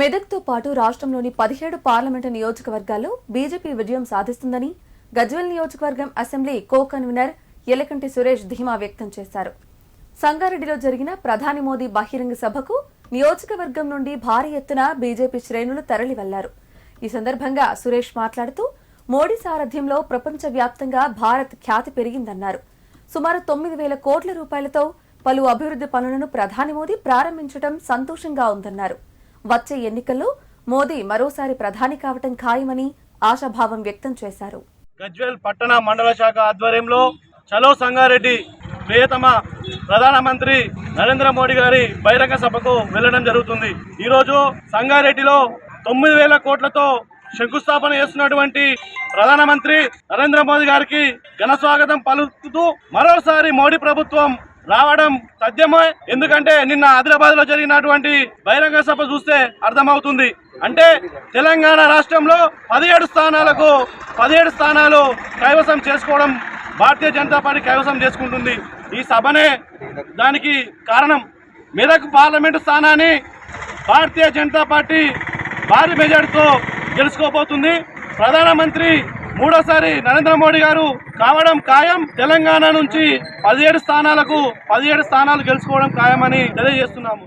మెదక్తో పాటు రాష్ట్రంలోని పదిహేడు పార్లమెంటు నియోజకవర్గాల్లో బీజేపీ విజయం సాధిస్తుందని గజ్వెల్ నియోజకవర్గం assembly co convener Elakanti Suresh ధీమా వ్యక్తం చేశారు. సంగారెడ్డిలో జరిగిన ప్రధాని మోదీ బహిరంగ సభకు నియోజకవర్గం నుండి భారీ ఎత్తున బీజేపీ శ్రేణులు తరలి వెళ్ళారు ఈ సందర్భంగా సురేష్ మాట్లాడుతూ మోడీ సారథ్యంలో ప్రపంచవ్యాప్తంగా భారత్ ఖ్యాతి పెరిగిందన్నారు. సుమారు తొమ్మిది వేల కోట్ల రూపాయలతో పలు అభివృద్ధి పనులను ప్రధాని మోదీ ప్రారంభించడం సంతోషంగా ఉందన్నారు. వచ్చే ఎన్నికల్లో మోదీ మరోసారి ప్రధాని కావటం ఖాయమని ఆశాభావం వ్యక్తం చేశారు. గజ్వేల్ పట్టణ మండల శాఖ ఆధ్వర్యంలో చలో సంగారెడ్డి ప్రియతమ ప్రధానమంత్రి నరేంద్ర మోడీ గారి బహిరంగ సభకు వెళ్ళడం జరుగుతుంది. ఈరోజు సంగారెడ్డిలో తొమ్మిది వేల కోట్లతో శంకుస్థాపన చేస్తున్నటువంటి ప్రధానమంత్రి నరేంద్ర మోదీ గారికి ఘన స్వాగతం పలుకుతూ మరోసారి మోడీ ప్రభుత్వం రావడం తథ్యమే ఎందుకంటే నిన్న ఆదిలాబాద్లో జరిగినటువంటి బహిరంగ సభ చూస్తే అర్థమవుతుంది. అంటే తెలంగాణ రాష్ట్రంలో పదిహేడు స్థానాలకు పదిహేడు స్థానాలు కైవసం చేసుకోవడం భారతీయ జనతా పార్టీ కైవసం చేసుకుంటుంది. ఈ సభనే దానికి కారణం మెదక్ పార్లమెంటు స్థానాన్ని భారతీయ జనతా పార్టీ భారీ మెజార్టీతో గెలుచుకోబోతుంది. ప్రధానమంత్రి మూడోసారి నరేంద్ర మోడీ గారు కావడం ఖాయం. తెలంగాణ నుంచి పదిహేడు స్థానాలకు పదిహేడు స్థానాలు గెలుచుకోవడం ఖాయమని తెలియజేస్తున్నాము.